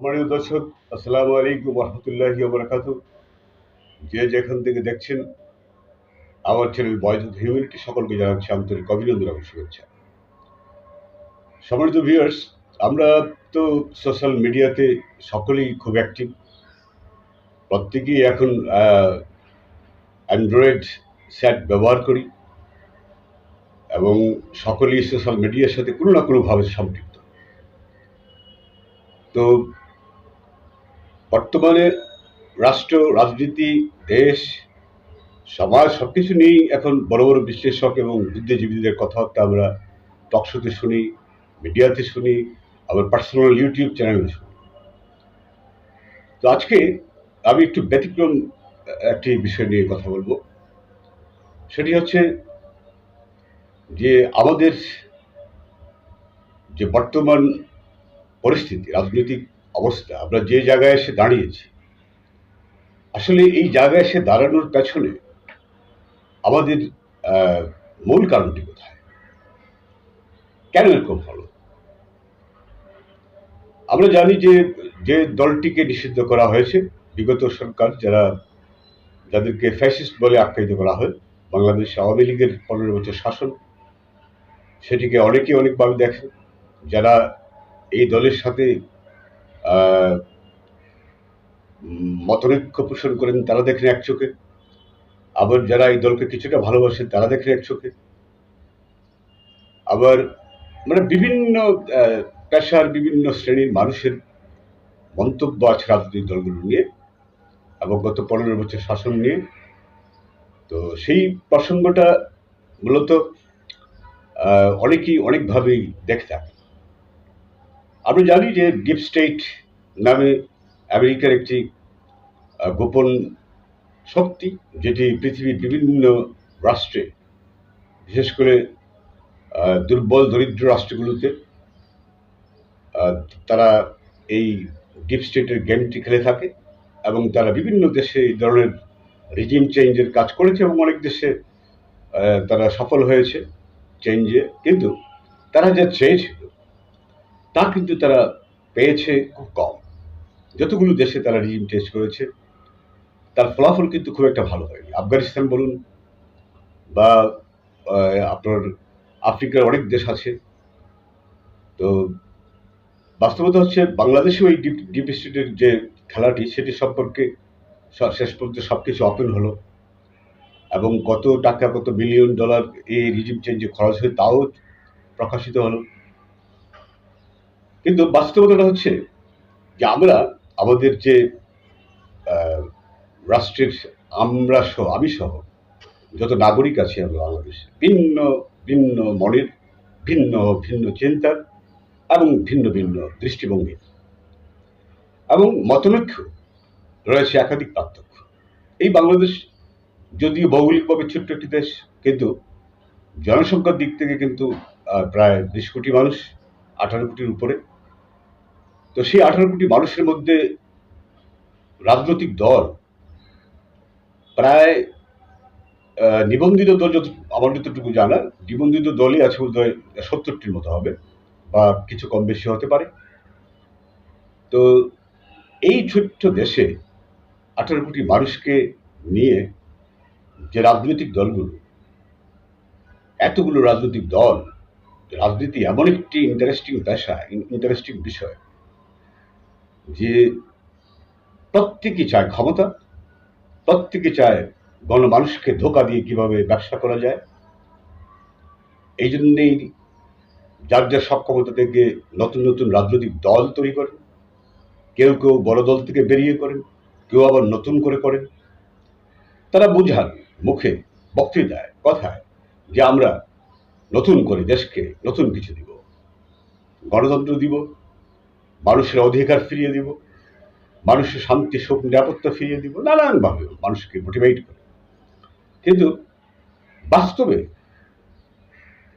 সম্মানিত দর্শক, আসসালামু আলাইকুম রহমতুল্লাহি বরকাত যে যেখান থেকে দেখছেন, আমার চ্যানেল বয়েজ অফ হিউম্যানিটি সকলকে জানাচ্ছি আন্তরিক অভিনন্দন এবং শুভেচ্ছা। সম্মানিত ভিউয়ার্স আমরা তো সোশ্যাল মিডিয়াতে সকলেই খুব অ্যাক্টিভ প্রত্যেকেই এখন অ্যান্ড্রয়েড স্যাট ব্যবহার করি এবং সকলেই সোশ্যাল মিডিয়ার সাথে কোনো না কোনোভাবে সম্পৃক্ত। তো বর্তমানে রাষ্ট্র, রাজনীতি, দেশ, সমাজ সব কিছু নিয়েই এখন বড় বড় বিশ্লেষক এবং বুদ্ধিজীবীদের কথাবার্তা আমরা টকশোতে শুনি মিডিয়াতে শুনি, আবার পার্সোনাল ইউটিউব চ্যানেলে শুনি। তো আজকে আমি একটু ব্যতিক্রম একটি বিষয় নিয়ে কথা বলব। সেটি হচ্ছে যে আমাদের যে বর্তমান পরিস্থিতি, রাজনৈতিক অবস্থা, আমরা যে জায়গায় এসে দাঁড়িয়েছি, আসলে এই জায়গায় এসে দাঁড়ানোর পেছনে আমাদের মূল কারণটি কোথায়? কেন এরকম হলো? আমরা জানি যে যে দলটিকে নিষিদ্ধ করা হয়েছে, বিগত সরকার যারা, যাদেরকে ফ্যাসিস্ট বলে আখ্যায়িত করা হয়, বাংলাদেশ আওয়ামী লীগের পনেরো বছর শাসন, সেটিকে অনেকে অনেকভাবে দেখেন, যারা এই দলের সাথে মতনৈক্য পোষণ করেন তারা দেখেন এক চোখে। আবার যারা এই দলকে কিছুটা ভালোবাসেন তারা দেখেন এক চোখে। আবার মানে বিভিন্ন পেশার বিভিন্ন শ্রেণির মানুষের মন্তব্য আছে রাজনৈতিক দলগুলো নিয়ে এবং গত পনেরো বছর শাসন নিয়ে। তো সেই প্রসঙ্গটা মূলত অনেকেই অনেকভাবেই দেখে থাকে। আমরা জানি যে ডিপ স্টেট নামে আমেরিকার একটি গোপন শক্তি যেটি পৃথিবীর বিভিন্ন রাষ্ট্রে, বিশেষ করে দুর্বল দরিদ্র রাষ্ট্রগুলোতে তারা এই ডিপ স্টেটের গেমটি খেলে থাকে এবং তারা বিভিন্ন দেশে এই ধরনের রিজিম চেঞ্জের কাজ করেছে এবং অনেক দেশে তারা সফল হয়েছে চেঞ্জে কিন্তু তারা যা চেয়েছিল তা কিন্তু তারা পেয়েছে খুব কম। যতগুলো দেশে তারা রিজিম টেস্ট করেছে, তার ফলাফল কিন্তু খুব একটা ভালো হয়নি। আফগানিস্তান বলুন বা আপনার আফ্রিকার অনেক দেশ আছে। তো বাস্তবতা হচ্ছে বাংলাদেশেও এই ডিপ ডিপ স্টেটের যে খেলাটি, সেটি সম্পর্কে শেষ পর্যন্ত সব কিছু ওপেন হলো এবং কত টাকা, কত বিলিয়ন ডলার এই রিজিম চেঞ্জে খরচ হয়ে তাও প্রকাশিত হলো। কিন্তু বাস্তবতাটা হচ্ছে যে আমরা আমাদের যে রাষ্ট্রের আমরা সহ আমি সহ যত নাগরিক আছি আমরা বাংলাদেশে, ভিন্ন ভিন্ন মনের, ভিন্ন ভিন্ন চিন্তার এবং ভিন্ন ভিন্ন দৃষ্টিভঙ্গি এবং মতনৈক্য রয়েছে একাধিক পার্থক্য। এই বাংলাদেশ যদিও ভৌগোলিকভাবে ছোট্ট একটি দেশ, কিন্তু জনসংখ্যার দিক থেকে কিন্তু প্রায় বিশ কোটি মানুষ, আঠারো কোটির উপরে। তো সেই আঠারো কোটি মানুষের মধ্যে রাজনৈতিক দল প্রায় নিবন্ধিত দল যত আমার যতটুকু জানা নিবন্ধিত দলই আছে বোধহয় সত্তরটির মতো হবে বা কিছু কম বেশি হতে পারে। তো এই ছোট্ট দেশে আঠারো কোটি মানুষকে নিয়ে যে রাজনৈতিক দলগুলো, এতগুলো রাজনৈতিক দল, রাজনীতি এমন একটি ইন্টারেস্টিং পেশা ইন্টারেস্টিং বিষয় যে প্রত্যেকে চায় ক্ষমতা প্রত্যেকে চায় গণমানুষকে ধোকা দিয়ে কীভাবে ব্যবসা করা যায়। এই জন্যেই যার যার সক্ষমতা থেকে নতুন নতুন রাজনৈতিক দল তৈরি করেন, কেউ কেউ বড় দল থেকে বেরিয়ে করেন, কেউ আবার নতুন করে করেন। তারা বুঝান, মুখে বক্তৃতায়, কথায় যে আমরা নতুন করে দেশকে নতুন কিছু দিব, গণতন্ত্র দিব মানুষের অধিকার ফিরিয়ে দিব, মানুষের শান্তি, সুখ, নিরাপত্তা ফিরিয়ে দিব, নানানভাবে মানুষকে মোটিভেট করে। কিন্তু বাস্তবে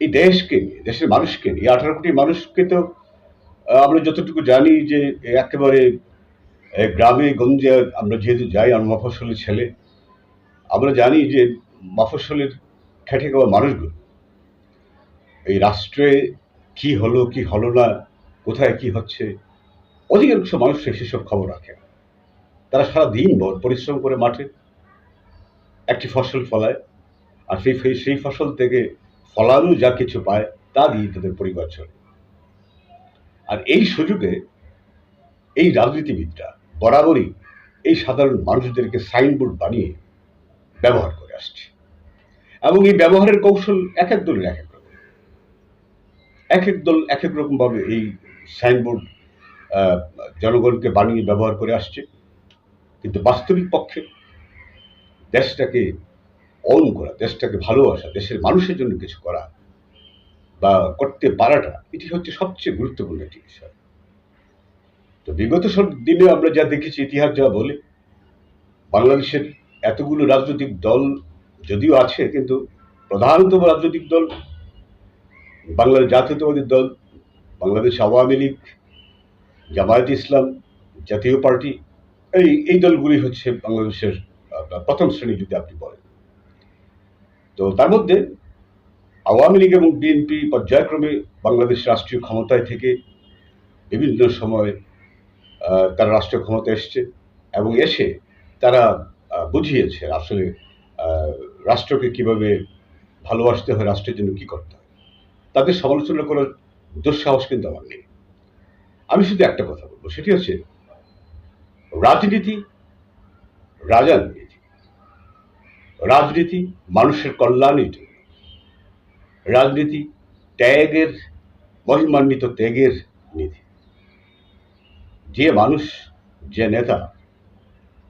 এই দেশকে নিয়ে, দেশের মানুষকে নিয়ে আঠারো কোটি মানুষকে তো আমরা যতটুকু জানি যে একেবারে গ্রামে, গঞ্জে আমরা যেহেতু যাই, আমরা মফস্বলের ছেলে, আমরা জানি যে মফস্বলের খেটে খাওয়া মানুষগুলো, এই রাষ্ট্রে কি হলো কি হলো না, কোথায় কি হচ্ছে অধিকাংশ মানুষ সেসব খবর রাখে না। তারা সারা দিন ভর পরিশ্রম করে মাঠে। একটি ফসল ফলায় আর সেই সেই- ফসল থেকে ফলানো যা কিছু পায়, তা দিয়ে তাদের পরিবার চলে। আর এই সুযোগে এই রাজনীতিবিদরা বরাবরই এই সাধারণ মানুষদেরকে সাইনবোর্ড বানিয়ে ব্যবহার করে আসছে। এবং এই ব্যবহারের কৌশল এক এক দলের এক এক রকম। এক এক দল এক এক রকম ভাবে এই সাইনবোর্ড জনগণকে বানিয়ে ব্যবহার করে আসছে। কিন্তু বাস্তবিক পক্ষে দেশটাকে অন করা, দেশটাকে ভালোবাসা, দেশের মানুষের জন্য কিছু করা বা করতে পারাটা, এটি হচ্ছে সবচেয়ে গুরুত্বপূর্ণ একটি বিষয়। তো বিগত সব দিনে আমরা যা দেখেছি, ইতিহাস যা বলে, বাংলাদেশের এতগুলো রাজনৈতিক দল যদিও আছে, কিন্তু প্রধানতম রাজনৈতিক দল বাংলাদেশ জাতীয়তাবাদী দল, বাংলাদেশ আওয়ামী লীগ জামায়াত ইসলাম, জাতীয় পার্টি, এই এই দলগুলি হচ্ছে বাংলাদেশের প্রথম শ্রেণি যদি আপনি বলেন। তো তার মধ্যে আওয়ামী লীগ এবং বিএনপি পর্যায়ক্রমে বাংলাদেশ রাষ্ট্রীয় ক্ষমতায় থেকে বিভিন্ন সময়ে তারা রাষ্ট্রীয় ক্ষমতা এসছে এবং এসে তারা বুঝিয়েছে আসলে রাষ্ট্রকে কীভাবে ভালোবাসতে হয়, রাষ্ট্রের জন্য কি করতে হয়। তাদের সমালোচনা করার দুঃসাহস কিন্তু আমার নেই। আমি শুধু একটা কথা বলব, সেটি হচ্ছে রাজনীতি রাজার নীতি রাজনীতি মানুষের কল্যাণের জন্য। রাজনীতি ত্যাগের, মহিমান্বিত ত্যাগের নীতি। যে মানুষ, যে নেতা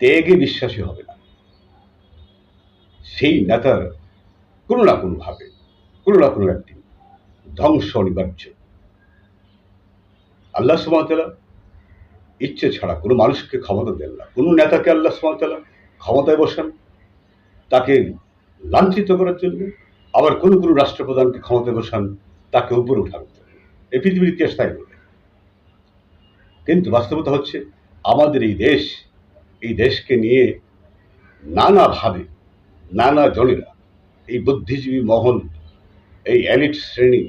ত্যাগে বিশ্বাসী হবে না, সেই নেতার কোনো না কোনোভাবে, কোনো না কোনো একদিন ধ্বংস অনিবার্য আল্লাহ সুমাতলা ইচ্ছে ছাড়া কোনো মানুষকে ক্ষমতা দেন না। কোনো নেতাকে আল্লাহ সুমাতলা ক্ষমতায় বসান, তাকে লাঞ্ছিত করার জন্য আবার কোনো কোনো রাষ্ট্রপ্রধানকে ক্ষমতায় বসান, তাকে উপরে জন্য এই পৃথিবীর ইতিহাস তাই বলে। কিন্তু বাস্তবতা হচ্ছে, আমাদের এই দেশ, এই দেশকে নিয়ে নানাভাবে, নানা জনেরা এই বুদ্ধিজীবী মহল, এই এলিট শ্রেণি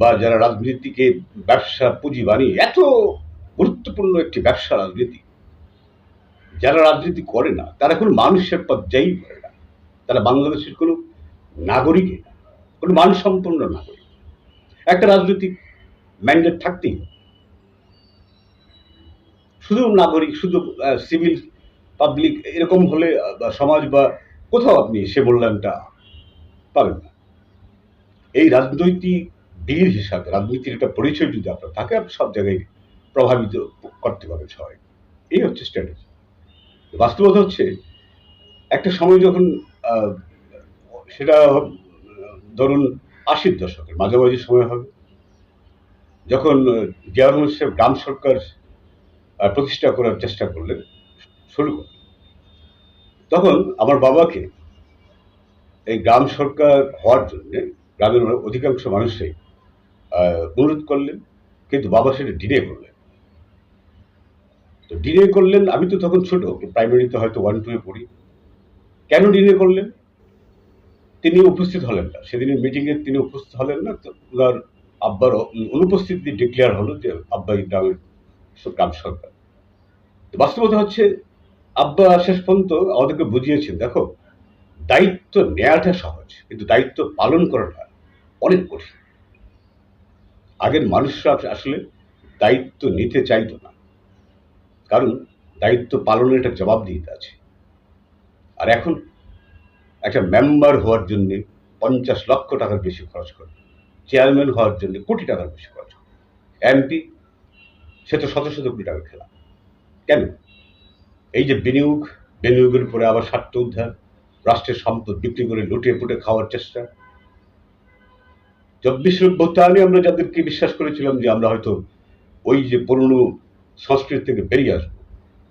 বা যারা রাজনীতিকে ব্যবসা পুঁজি বানিয়ে এত গুরুত্বপূর্ণ একটি ব্যবসা রাজনীতি, যারা রাজনীতি করে না, তারা কোনো মানুষের পর্যায়েই করে না। তারা বাংলাদেশের কোনো নাগরিকই না, কোনো মানসম্পন্ন নাগরিক। একটা রাজনৈতিক ম্যান্ডেট থাকতেই শুধু নাগরিক, শুধু সিভিল পাবলিক এরকম হলে সমাজ বা কোথাও আপনি সে মূল্যায়নটা পাবেন না। এই রাজনৈতিক বীর হিসাবে, রাজনীতির একটা পরিচয় যদি আপনার থাকে, আপনি সব জায়গায় প্রভাবিত করতে পারবেন সবাই। এই হচ্ছে স্ট্র্যাটেজি বাস্তবতা হচ্ছে, একটা সময় যখন সেটা ধরুন আশির দশকের, মাঝামাঝি সময় হবে, যখন জিয়া রহমান সাহেব গ্রাম সরকার প্রতিষ্ঠা করার চেষ্টা করলেন, শুরু করলেন। তখন আমার বাবাকে এই গ্রাম সরকার হওয়ার জন্যে গ্রামের অধিকাংশ মানুষই অনুরোধ করলেন, কিন্তু বাবা সেটা ডিলে করলেন। তো ডিলে করলেন, আমি তো তখন ছোট প্রাইমারিতে হয়তো ওয়ান টুয়ে পড়ি। কেন ডিলে করলেন? তিনি উপস্থিত হলেন না। সেদিনের মিটিংয়ে তিনি উপস্থিত হলেন না, তো ওনার আব্বার অনুপস্থিতি ডিক্লেয়ার হলো যে আব্বা গ্রামের গ্রাম সরকার। বাস্তবতা হচ্ছে, আব্বা শেষ পর্যন্ত আমাদেরকে বুঝিয়েছেন, দেখো, দায়িত্ব নেওয়াটা সহজ, কিন্তু দায়িত্ব পালন করাটা অনেক কঠিন। আগের মানুষরা আসলে দায়িত্ব নিতে চাইতো না। কারণ দায়িত্ব পালনের একটা জবাবদিহিতা আছে। আর এখন একটা মেম্বার হওয়ার জন্য পঞ্চাশ লক্ষ টাকার বেশি খরচ করে, চেয়ারম্যান হওয়ার জন্য কোটি টাকার বেশি খরচ করে। এমপি, সে তো শত শত কোটি টাকা খেলা। কেন? এই যে বিনিয়োগ, বিনিয়োগের উপরে আবার স্বার্থ উদ্ধার, রাষ্ট্রের সম্পদ বিক্রি করে লুটিয়ে পুটে খাওয়ার চেষ্টা চব্বিশের অভ্যুত্থানে আমরা যাদেরকে বিশ্বাস করেছিলাম যে আমরা হয়তো ওই যে পুরনো সংস্কৃতি থেকে বেরিয়ে আসব,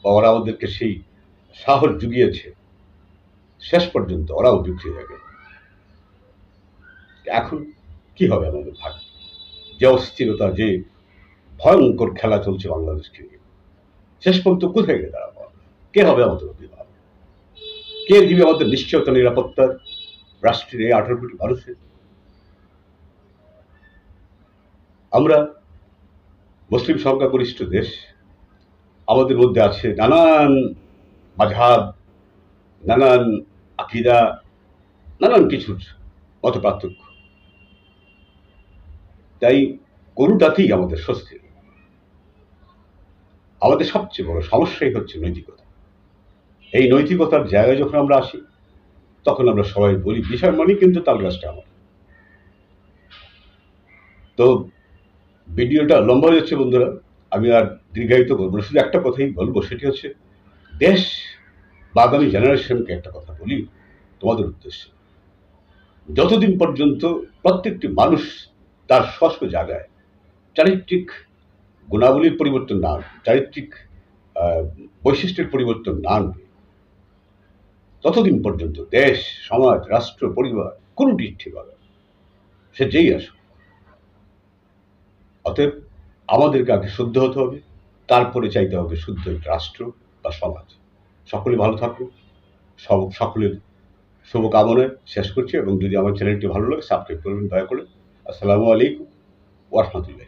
বা ওরা আমাদেরকে সেই সাহস জুগিয়েছে, শেষ পর্যন্ত ওরাও বিক্রি হয়ে গেল। এখন কি হবে আমাদের ভাগ যে অস্থিরতা, যে ভয়ঙ্কর খেলা চলছে বাংলাদেশকে নিয়ে শেষ পর্যন্ত কোথায় গিয়ে দাঁড়াবো কে হবে আমাদের অভিভাবক? কে দিবে আমাদের নিশ্চয়তা নিরাপত্তার রাষ্ট্রের এই আঠারো কোটি মানুষের আমরা মুসলিম সংখ্যাগরিষ্ঠ দেশ, আমাদের মধ্যে আছে নানান মাঝহাব, নানান আকিদা, নানান কিছুর মত পার্থক্য তাই কোনোটাতেই আমাদের স্বস্তি। আমাদের সবচেয়ে বড় সমস্যাই হচ্ছে নৈতিকতা। এই নৈতিকতার জায়গায় যখন আমরা আসি, তখন আমরা সবাই বলি, বিষয় মানে কিন্তু তাল গাছটা আমার। তো ভিডিওটা লম্বা হয়ে যাচ্ছে বন্ধুরা। আমি আর দীর্ঘায়িত করব না। শুধু একটা কথাই বলব, সেটি হচ্ছে দেশ বা আগামী জেনারেশনকে একটা কথা বলি, তোমাদের উদ্দেশ্যে। যতদিন পর্যন্ত প্রত্যেকটি মানুষ তার স্বস্ব জায়গায় চারিত্রিক গুণাবলীর পরিবর্তন না চারিত্রিক বৈশিষ্ট্যের পরিবর্তন না আনবে, ততদিন পর্যন্ত দেশ, সমাজ, রাষ্ট্র, পরিবার, কোনটি ঠিক হবে সে যেই আসুক। অতএব আমাদেরকে আগে শুদ্ধ হতে হবে, তারপরে চাইতে হবে শুদ্ধ রাষ্ট্র বা সমাজ। সকলে ভালো থাকুক সব সকলের শুভকামনায় শেষ করছি এবং যদি আমার চ্যানেলটি ভালো লাগে সাবস্ক্রাইব করবেন, দয়া করে। আসসালামু আলাইকুম ওরহমতুল্লাহ